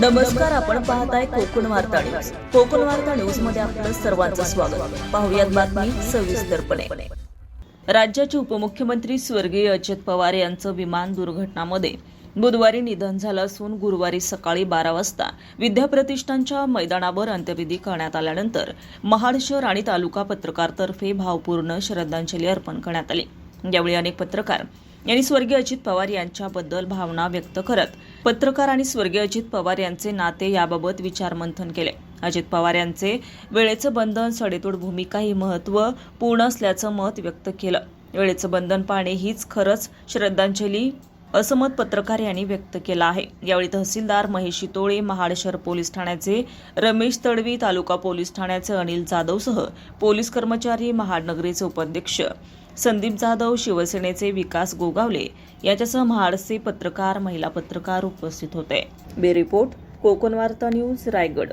नमस्कार आपण पाहताय कोकण वार्ता न्यूज. कोकण वार्ता न्यूजमध्ये आपलं सर्वांचं स्वागत. पाहुयात बातमी सविस्तरपणे. राज्याचे उपमुख्यमंत्री स्वर्गीय अजित पवार यांचं विमान दुर्घटनामध्ये बुधवारी निधन झालं असून गुरुवारी सकाळी बारा वाजता विद्याप्रतिष्ठानच्या मैदानावर अंत्यविधी करण्यात आल्यानंतर महाड शहर आणि तालुका पत्रकारतर्फे भावपूर्ण श्रद्धांजली अर्पण करण्यात आली. यावेळी अनेक पत्रकार यांनी स्वर्गीय अजित पवार यांच्याबद्दल भावना व्यक्त करत पत्रकार आणि स्वर्गीय अजित पवार यांचे नाते याबाबत विचारमंथन केले. अजित पवार यांचे वेळेचं बंधन सडेतोड भूमिका ही महत्त्वपूर्ण असल्याचं मत व्यक्त केलं. वेळेचं बंधन पाळणे हीच खरंच श्रद्धांजली असं मत पत्रकार यांनी व्यक्त केलं आहे. यावेळी तहसीलदार महेश तोळे महाड शहर पोलीस ठाण्याचे रमेश तडवी तालुका पोलीस ठाण्याचे अनिल जाधवसह पोलीस कर्मचारी महाड नगरीचे उपाध्यक्ष संदीप जाधव शिवसेनेचे विकास गोगावले याच्यासह महाडचे पत्रकार महिला पत्रकार उपस्थित होते. बे रिपोर्ट कोकण वार्ता न्यूज रायगड.